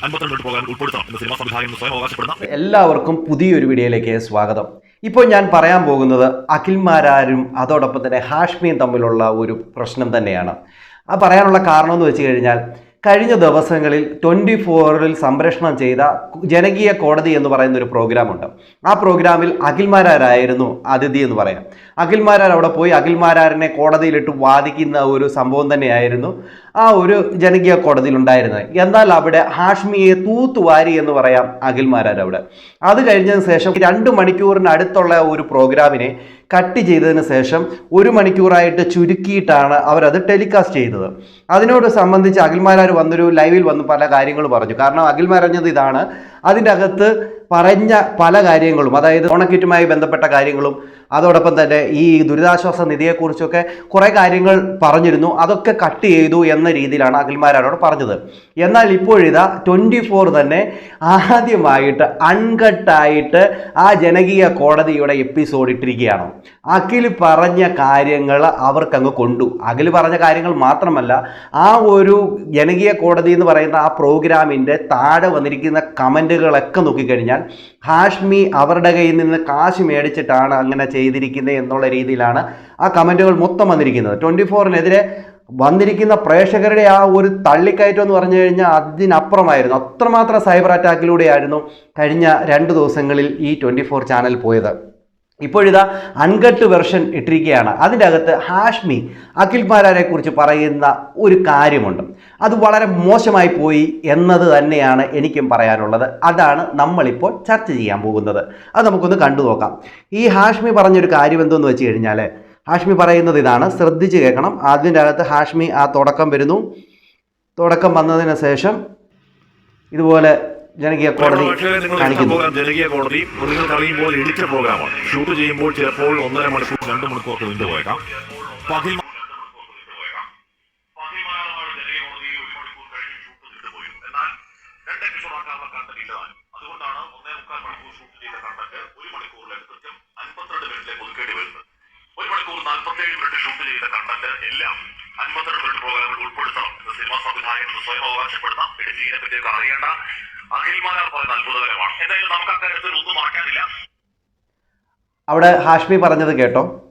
സംവിധായകൻ എല്ലാവർക്കും പുതിയൊരു വീഡിയോയിലേക്ക് സ്വാഗതം. ഇപ്പോൾ ഞാൻ പറയാൻ പോകുന്നത് അഖിൽമാരാരും അതോടൊപ്പം തന്നെ ഹാഷ്മിയും തമ്മിലുള്ള ഒരു പ്രശ്നം തന്നെയാണ്. ആ പറയാനുള്ള കാരണം എന്ന് വെച്ച് കഴിഞ്ഞാൽ കഴിഞ്ഞ ദിവസങ്ങളിൽ ട്വന്റി ഫോറിൽ സംപ്രേഷണം ചെയ്ത ജനകീയ കോടതി എന്ന് പറയുന്ന ഒരു പ്രോഗ്രാമുണ്ട്. ആ പ്രോഗ്രാമിൽ അഖിൽമാരാരായിരുന്നു അതിഥി എന്ന് പറയാം. അഖിൽമാരാർ അവിടെ പോയി അഖിൽമാരാറിനെ കോടതിയിലിട്ട് വാദിക്കുന്ന ഒരു സംഭവം തന്നെയായിരുന്നു ആ ഒരു ജനകീയ കോടതിയിൽ ഉണ്ടായിരുന്നത്. എന്നാൽ അവിടെ ഹാഷ്മിയെ തൂത്തുവാരി എന്ന് പറയാം അഖിൽമാരാർ അവിടെ. അത് കഴിഞ്ഞതിന് ശേഷം രണ്ട് മണിക്കൂറിന് അടുത്തുള്ള ഒരു പ്രോഗ്രാമിനെ കട്ട് ചെയ്തതിന് ശേഷം ഒരു മണിക്കൂറായിട്ട് ചുരുക്കിയിട്ടാണ് അവരത് ടെലികാസ്റ്റ് ചെയ്തത്. അതിനോട് സംബന്ധിച്ച് അഖിൽമാരാർ വന്നൊരു ലൈവിൽ വന്ന് പല കാര്യങ്ങൾ പറഞ്ഞു. കാരണം അഖിൽമാരഞ്ഞത് ഇതാണ് അതിന്റെ അകത്ത് പറഞ്ഞ പല കാര്യങ്ങളും അതായത് ഓണക്കിറ്റുമായി ബന്ധപ്പെട്ട കാര്യങ്ങളും അതോടൊപ്പം തന്നെ ഈ ദുരിതാശ്വാസ നിധിയെക്കുറിച്ചൊക്കെ കുറേ കാര്യങ്ങൾ പറഞ്ഞിരുന്നു. അതൊക്കെ കട്ട് ചെയ്തു എന്ന രീതിയിലാണ് അഖിൽമാരോട് പറഞ്ഞത്. എന്നാൽ ഇപ്പോഴിതാ ട്വന്റി ഫോർ തന്നെ ആദ്യമായിട്ട് അൺകട്ടായിട്ട് ആ ജനകീയ കോടതിയുടെ എപ്പിസോഡ് ഇട്ടിരിക്കുകയാണ്. അഖിൽ പറഞ്ഞ കാര്യങ്ങൾ അവർക്കങ്ങ് കൊണ്ടു. അഖിൽ പറഞ്ഞ കാര്യങ്ങൾ മാത്രമല്ല ആ ഒരു ജനകീയ കോടതി എന്ന് പറയുന്ന ആ പ്രോഗ്രാമിന്റെ താഴെ വന്നിരിക്കുന്ന കമന്റുകളൊക്കെ നോക്കിക്കഴിഞ്ഞാൽ ഹാഷ്മി അവരുടെ കയ്യിൽ നിന്ന് കാശ് മേടിച്ചിട്ടാണ് അങ്ങനെ ചെയ്തിരിക്കുന്നത് എന്നുള്ള രീതിയിലാണ് ആ കമന്റുകൾ മൊത്തം വന്നിരിക്കുന്നത്. ട്വന്റി ഫോറിനെതിരെ വന്നിരിക്കുന്ന പ്രേക്ഷകരുടെ ആ ഒരു തള്ളിക്കയറ്റം എന്ന് പറഞ്ഞു കഴിഞ്ഞാൽ അതിനപ്പുറമായിരുന്നു. അത്രമാത്രം സൈബർ അറ്റാക്കിലൂടെയായിരുന്നു കഴിഞ്ഞ രണ്ട് ദിവസങ്ങളിൽ ഈ ട്വന്റി ഫോർ ചാനൽ പോയത്. ഇപ്പോഴിതാ അൺകട്ട് വെർഷൻ ഇട്ടിരിക്കുകയാണ്. അതിന്റെ അകത്ത് ഹാഷ്മി അഖിൽ മാരാരെ കുറിച്ച് പറയുന്ന ഒരു കാര്യമുണ്ട്. അത് വളരെ മോശമായി പോയി എന്നത് തന്നെയാണ് എനിക്കും പറയാനുള്ളത്. അതാണ് നമ്മളിപ്പോൾ ചർച്ച ചെയ്യാൻ പോകുന്നത്. അത് നമുക്കൊന്ന് കണ്ടു നോക്കാം. ഈ ഹാഷ്മി പറഞ്ഞൊരു കാര്യം എന്തെന്ന് വെച്ച് കഴിഞ്ഞാൽ ഹാഷ്മി പറയുന്നത് ഇതാണ്. ശ്രദ്ധിച്ച് കേൾക്കണം. അതിന്റെ അകത്ത് ഹാഷ്മി ആ തുടക്കം വരുന്നു. തുടക്കം വന്നതിന് ശേഷം ഇതുപോലെ ജനകീയ കോടതി ജനകീയ കോടതി മൃഗങ്ങൾ അറിയുമ്പോൾ എഡിറ്റർ പ്രോഗ്രാമാണ്. ഷൂട്ട് ചെയ്യുമ്പോൾ ചിലപ്പോൾ ഒന്നര മണിക്കൂർ രണ്ട് മണിക്കൂർ നീണ്ടു പോയേക്കാം. അഖിൽ അതുകൊണ്ടാണ് ഒന്നേ മുക്കാൽ മണിക്കൂർ ഷൂട്ട് ചെയ്ത കണ്ടന്റ് ഒരു മണിക്കൂറിൽ കൃത്യം അൻപത്തിരണ്ട് മിനിറ്റിലേക്ക് ഒതുക്കേണ്ടി വരുന്നത്. ഒരു മണിക്കൂർ നാൽപ്പത്തേഴ് മിനിറ്റ് ഷൂട്ട് ചെയ്ത കണ്ടന്റ് എല്ലാം അൻപത്തിരണ്ട് മിനിറ്റ് പ്രോഗ്രാമിൽ ഉൾപ്പെടുത്തണം. സിനിമ സിനിമാ സംവിധായകൻ സ്വയം അവകാശപ്പെടുത്താം. എഡിറ്റിങ്ങിനെ പറ്റിയൊക്കെ അറിയേണ്ട ഒന്നും അവിടെ ഹാഷ്മി പറഞ്ഞത് കേട്ടോ.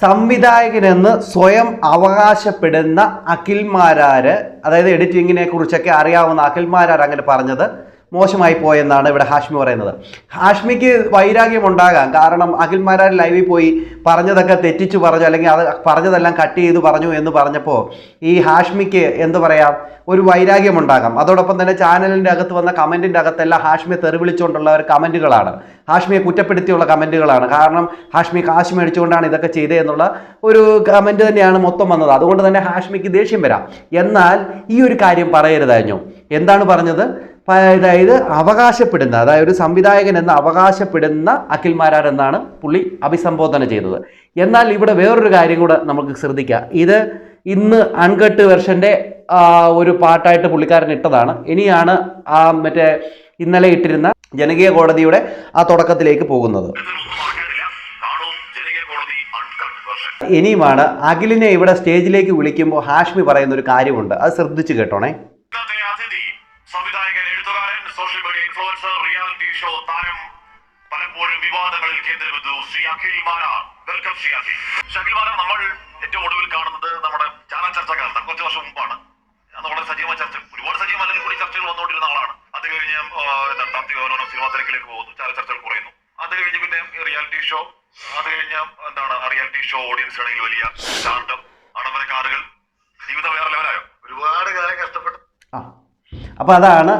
സംവിധായകനെന്ന് സ്വയം അവകാശപ്പെടുന്ന അഖിൽമാരാര് അതായത് എഡിറ്റിങ്ങിനെ കുറിച്ചൊക്കെ അറിയാവുന്ന അഖിൽമാരാർ അങ്ങനെ പറഞ്ഞത്. മോശമായി പോയെന്നാണ് ഇവിടെ ഹാഷ്മി പറയുന്നത്. ഹാഷ്മിക്ക് വൈരാഗ്യം ഉണ്ടാകാം കാരണം അഖിൽമാരാർ ലൈവിൽ പോയി പറഞ്ഞതൊക്കെ തെറ്റിച്ചു പറഞ്ഞു അല്ലെങ്കിൽ അത് പറഞ്ഞതെല്ലാം കട്ട് ചെയ്ത് പറഞ്ഞു എന്ന് പറഞ്ഞപ്പോൾ ഈ ഹാഷ്മിക്ക് എന്ത് പറയാം? ഒരു വൈരാഗ്യം ഉണ്ടാകാം അതോടൊപ്പം തന്നെ ചാനലിന്റെ അകത്ത് വന്ന കമന്റിന്റെ അകത്തെല്ലാം ഹാഷ്മിയെ തെറിവിളിച്ചുകൊണ്ടുള്ള ഒരു കമന്റുകളാണ് ഹാഷ്മിയെ കുറ്റപ്പെടുത്തിയുള്ള കമന്റുകളാണ് കാരണം ഹാഷ്മി കാശ് മേടിച്ചുകൊണ്ടാണ് ഇതൊക്കെ ചെയ്തത് എന്നുള്ള ഒരു കമന്റ് തന്നെയാണ് മൊത്തം വന്നത്. അതുകൊണ്ട് തന്നെ ഹാഷ്മിക്ക് ദേഷ്യം വരാം. എന്നാൽ ഈ ഒരു കാര്യം പറയരുതായിരുന്നു. എന്താണ് പറഞ്ഞത്? അതായത് അവകാശപ്പെടുന്ന അതായത് ഒരു സംവിധായകൻ എന്ന് അവകാശപ്പെടുന്ന അഖിൽമാരാർ എന്നാണ് പുള്ളി അഭിസംബോധന ചെയ്തത്. എന്നാൽ ഇവിടെ വേറൊരു കാര്യം കൂടെ നമുക്ക് ശ്രദ്ധിക്കാം. ഇത് ഇന്ന് അൺകട്ട് വെർഷന്റെ ഒരു പാട്ടായിട്ട് പുള്ളിക്കാരൻ ഇട്ടതാണ്. ഇനിയാണ് ആ മറ്റേ ഇന്നലെ ഇട്ടിരുന്ന ജനകീയ കോടതിയുടെ ആ തുടക്കത്തിലേക്ക് പോകുന്നത്. ഇനിയുമാണ് അഖിലിനെ ഇവിടെ സ്റ്റേജിലേക്ക് വിളിക്കുമ്പോൾ ഹാഷ്മി പറയുന്ന ഒരു കാര്യമുണ്ട്. അത് ശ്രദ്ധിച്ചു കേട്ടോണേ. പലപ്പോഴും വിവാദങ്ങളിൽ കേന്ദ്രബിന്ദു ശ്രീ അഖിൽ മാരാർ വെൽക്കം ശ്രീ അഖിൽ അഖിൽ നമ്മൾ ഏറ്റവും ഒടുവിൽ കാണുന്നത് നമ്മുടെ ചാനൽ ചർച്ചക്കാലത്ത് കുറച്ച് വർഷം മുമ്പാണ്. നമ്മുടെ സജീവ ചർച്ച ഒരുപാട് സജീവം അല്ലെങ്കിൽ കൂടി ചർച്ചകൾ വന്നുകൊണ്ടിരുന്ന ആളാണ്. അത് കഴിഞ്ഞ് എന്താ താത്വിക അവലോകനം സിനിമാ തിരക്കിലേക്ക് പോകുന്നു. ചാനൽ ചർച്ചകൾ കുറയുന്നു. അത് കഴിഞ്ഞ് പിന്നെ റിയാലിറ്റി ഷോ. അത് കഴിഞ്ഞ് എന്താണ് റിയാലിറ്റി ഷോ ഓഡിയൻസ് ഓഡിയൻസിനിടയിൽ വലിയ സ്റ്റാർട്ടപ്പ് ആഡംബര കാറുകൾ. ജീവിതം വേറെ ലെവലായോ ഒരുപാട് കാലം കഷ്ടപ്പെട്ടു. അപ്പൊ അപ്പോൾ അതാണ്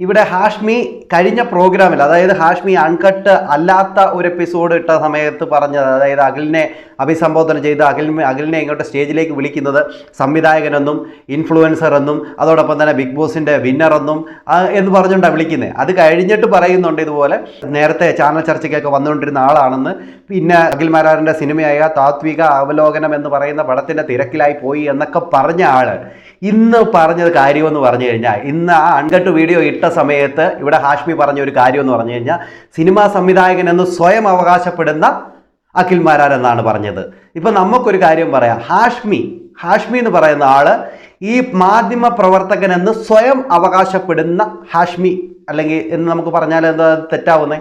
ഇവിടെ ഹാഷ്മി കഴിഞ്ഞ പ്രോഗ്രാമിൽ അതായത് ഹാഷ്മി അൺകട്ട് അല്ലാത്ത ഒരു എപ്പിസോഡ് ഇട്ട സമയത്ത് പറഞ്ഞത് അതായത് അഖിലിനെ അഭിസംബോധന ചെയ്ത് അഖിൽ അഖിലിനെ ഇങ്ങോട്ട് സ്റ്റേജിലേക്ക് വിളിക്കുന്നത് സംവിധായകനെന്നും ഇൻഫ്ലുവൻസർ എന്നും അതോടൊപ്പം തന്നെ ബിഗ് ബോസിന്റെ വിന്നർ എന്നും എന്ന് പറഞ്ഞുകൊണ്ടാണ് വിളിക്കുന്നത് അത് കഴിഞ്ഞിട്ട് പറയുന്നുണ്ട് ഇതുപോലെ നേരത്തെ ചാനൽ ചർച്ചയ്ക്കൊക്കെ വന്നുകൊണ്ടിരുന്ന ആളാണെന്ന്. പിന്നെ അഖിൽ മാരാറിന്റെ സിനിമയായ താത്വിക അവലോകനം എന്ന് പറയുന്ന പടത്തിന്റെ തിരക്കിലായി പോയി എന്നൊക്കെ പറഞ്ഞ ആൾ. ഇന്ന് പറഞ്ഞത് കാര്യമെന്ന് പറഞ്ഞു കഴിഞ്ഞാൽ ഇന്ന് ആ അൺകട്ട് വീഡിയോ ഇട്ട സമയത്ത് ഇവിടെ ഹാഷ്മി പറഞ്ഞ ഒരു കാര്യമെന്ന് പറഞ്ഞു കഴിഞ്ഞാൽ സിനിമാ സംവിധായകൻ എന്ന് സ്വയം അവകാശപ്പെടുന്ന അഖിൽ മാരാർ എന്നാണ് പറഞ്ഞത്. ഇപ്പം നമുക്കൊരു കാര്യം പറയാം. ഹാഷ്മി ഹാഷ്മി എന്ന് പറയുന്ന ആൾ ഈ മാധ്യമ പ്രവർത്തകൻ എന്ന് സ്വയം അവകാശപ്പെടുന്ന ഹാഷ്മി. അല്ലെങ്കിൽ എന്ന് നമുക്ക് പറഞ്ഞാൽ എന്താ തെറ്റാവുന്നേ?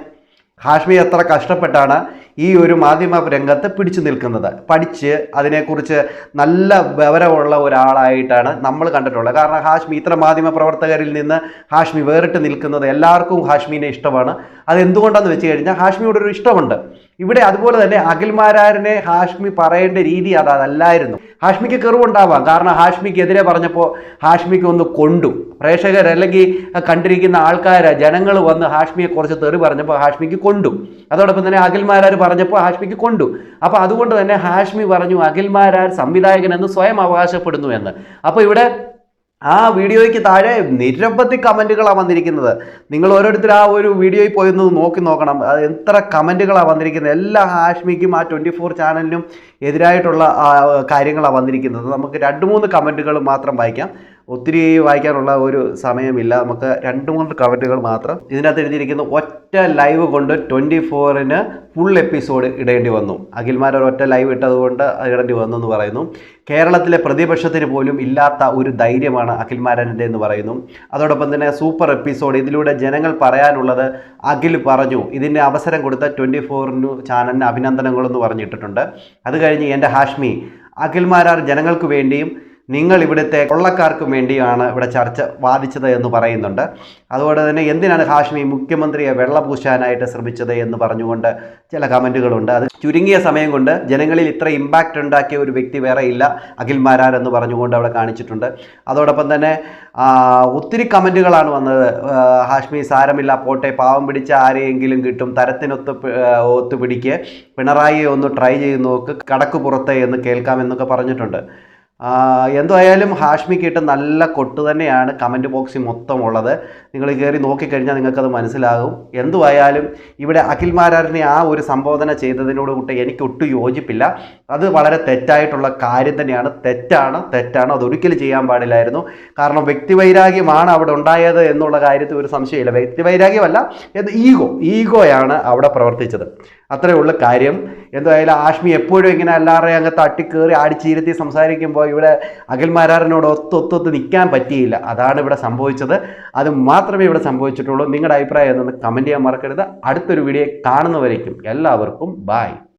ഹാഷ്മി എത്ര കഷ്ടപ്പെട്ടാണ് ഈ ഒരു മാധ്യമ രംഗത്ത് പിടിച്ചു നിൽക്കുന്നത്. പഠിച്ച് അതിനെക്കുറിച്ച് നല്ല വിവരമുള്ള ഒരാളായിട്ടാണ് നമ്മൾ കണ്ടിട്ടുള്ളത്. കാരണം ഹാഷ്മി ഇത്ര മാധ്യമ പ്രവർത്തകരിൽ നിന്ന് ഹാഷ്മി വേറിട്ട് നിൽക്കുന്നത് എല്ലാവർക്കും ഹാഷ്മിനെ ഇഷ്ടമാണ്. അത് എന്തുകൊണ്ടാന്ന് വെച്ച് കഴിഞ്ഞാൽ ഹാഷ്മിയോട് ഒരു ഇഷ്ടമുണ്ട്. ഇവിടെ അതുപോലെ തന്നെ അഖിൽമാരാരനെ ഹാഷ്മി പറയേണ്ട രീതി അത് അതല്ലായിരുന്നു. ഹാഷ്മിക്ക് കെറിവുണ്ടാവാം. കാരണം ഹാഷ്മിക്കെതിരെ പറഞ്ഞപ്പോൾ ഹാഷ്മിക്ക് ഒന്ന് കൊണ്ടു. പ്രേക്ഷകർ അല്ലെങ്കിൽ കണ്ടിരിക്കുന്ന ആൾക്കാർ ജനങ്ങൾ വന്ന് ഹാഷ്മിയെ കുറച്ച് തെറി പറഞ്ഞപ്പോൾ ഹാഷ്മിക്ക് കൊണ്ടു. അതോടൊപ്പം തന്നെ അഖിൽമാരാർ പറഞ്ഞപ്പോൾ ഹാഷ്മിക്ക് കൊണ്ടു. അപ്പോൾ അതുകൊണ്ട് തന്നെ ഹാഷ്മി പറഞ്ഞു അഖിൽമാരാർ സംവിധായകൻ എന്ന് സ്വയം അവകാശപ്പെടുന്നു എന്ന്. അപ്പോൾ ഇവിടെ ആ വീഡിയോയ്ക്ക് താഴെ നിരവധി കമന്റുകളാണ് വന്നിരിക്കുന്നത്. നിങ്ങൾ ഓരോരുത്തർ ആ ഒരു വീഡിയോയിൽ പോയി ഒന്ന് നോക്കി നോക്കണം. എത്ര കമന്റുകളാണ് വന്നിരിക്കുന്നത്. എല്ലാ ഹാഷ്മിക്കും ആ ട്വന്റി ഫോർ ചാനലിനും എതിരായിട്ടുള്ള കാര്യങ്ങളാണ് വന്നിരിക്കുന്നത്. നമുക്ക് രണ്ട് മൂന്ന് കമന്റുകൾ മാത്രം വായിക്കാം. ഒത്തിരി വായിക്കാനുള്ള ഒരു സമയമില്ല. നമുക്ക് രണ്ട് മൂന്ന് കമന്റുകൾ മാത്രം. ഇതിനകത്ത് എഴുതിയിരിക്കുന്ന ഒറ്റ ലൈവ് കൊണ്ട് ട്വന്റി ഫോറിന് ഫുൾ എപ്പിസോഡ് ഇടേണ്ടി വന്നു. അഖിൽമാർ ഒറ്റ ലൈവ് ഇട്ടതുകൊണ്ട് ഇടേണ്ടി വന്നു എന്ന് പറയുന്നു. കേരളത്തിലെ പ്രതിപക്ഷത്തിന് പോലും ഇല്ലാത്ത ഒരു ധൈര്യമാണ് അഖിൽമാരന്റെ എന്ന് പറയുന്നു. അതോടൊപ്പം തന്നെ സൂപ്പർ എപ്പിസോഡ് ഇതിലൂടെ ജനങ്ങൾ പറയാനുള്ളത് അഖിൽ പറഞ്ഞു ഇതിന്റെ അവസരം കൊടുത്ത ട്വന്റി ഫോറിന് ചാനലിന് അഭിനന്ദനങ്ങളെന്ന് പറഞ്ഞിട്ടിട്ടുണ്ട്. അത് കഴിഞ്ഞ് എന്റെ ഹാഷ്മി അഖിൽമാരാർ ജനങ്ങൾക്ക് വേണ്ടിയും നിങ്ങൾ ഇവിടുത്തെ കൊള്ളക്കാർക്കും വേണ്ടിയാണ് ഇവിടെ ചർച്ച വാദിച്ചത് എന്ന് പറയുന്നുണ്ട്. അതുകൊണ്ട് തന്നെ എന്തിനാണ് ഹാഷ്മി മുഖ്യമന്ത്രിയെ വെള്ളപൂശാനായിട്ട് ശ്രമിച്ചത് എന്ന് പറഞ്ഞുകൊണ്ട് ചില കമന്റുകളുണ്ട്. അത് ചുരുങ്ങിയ സമയം കൊണ്ട് ജനങ്ങളിൽ ഇത്ര ഇമ്പാക്റ്റ് ഉണ്ടാക്കിയ ഒരു വ്യക്തി വേറെ ഇല്ല അഖിൽ മാരാർ എന്ന് പറഞ്ഞുകൊണ്ട് അവിടെ കാണിച്ചിട്ടുണ്ട്. അതോടൊപ്പം തന്നെ ഒത്തിരി കമന്റുകളാണ് വന്നത്. ഹാഷ്മി സാരമില്ല പോട്ടെ പാവം പിടിച്ച ആരെയെങ്കിലും കിട്ടും തരത്തിനൊത്ത് ഒത്തുപിടിക്ക് പിണറായി ഒന്ന് ട്രൈ ചെയ്ത് നോക്ക് കടക്ക് പുറത്ത് എന്ന് കേൾക്കാം എന്നൊക്കെ പറഞ്ഞിട്ടുണ്ട്. എന്തായാലും ഹാഷ്മിക്കിട്ട് നല്ല കൊട്ട് തന്നെയാണ് കമന്റ് ബോക്സിൽ മൊത്തം ഉള്ളത് നിങ്ങൾ കയറി നോക്കിക്കഴിഞ്ഞാൽ നിങ്ങൾക്കത് മനസ്സിലാകും. എന്തുവായാലും ഇവിടെ അഖിൽ മാരാറിനെ ആ ഒരു സംബോധന ചെയ്തതിനോട് കൂട്ടി എനിക്ക് ഒട്ടും യോജിപ്പില്ല. അത് വളരെ തെറ്റായിട്ടുള്ള കാര്യം തന്നെയാണ്. തെറ്റാണ് തെറ്റാണ്. അതൊരിക്കലും ചെയ്യാൻ പാടില്ലായിരുന്നു. കാരണം വ്യക്തിവൈരാഗ്യമാണ് അവിടെ ഉണ്ടായത് എന്നുള്ള കാര്യത്തിൽ ഒരു സംശയമില്ല. വ്യക്തിവൈരാഗ്യമല്ല ഇത് ഈഗോ ഈഗോയാണ് അവിടെ പ്രവർത്തിച്ചത്. അത്രയേ ഉള്ളു കാര്യം. എന്തായാലും ആഷ്മി എപ്പോഴും ഇങ്ങനെ എല്ലാവരെയും അങ്ങ് തട്ടിക്കേറി അടിച്ചിരുത്തി സംസാരിക്കുമ്പോൾ ഇവിടെ അഖിൽമാരാറിനോട് ഒത്തൊത്തൊത്ത് നിൽക്കാൻ പറ്റിയില്ല. അതാണ് ഇവിടെ സംഭവിച്ചത്. അത് മാത്രമേ ഇവിടെ സംഭവിച്ചിട്ടുള്ളൂ. നിങ്ങളുടെ അഭിപ്രായം എന്നൊന്ന് കമന്റ് ചെയ്യാൻ മറക്കരുത്. അടുത്തൊരു വീഡിയോ കാണുന്നവരേക്കും എല്ലാവർക്കും ബായ്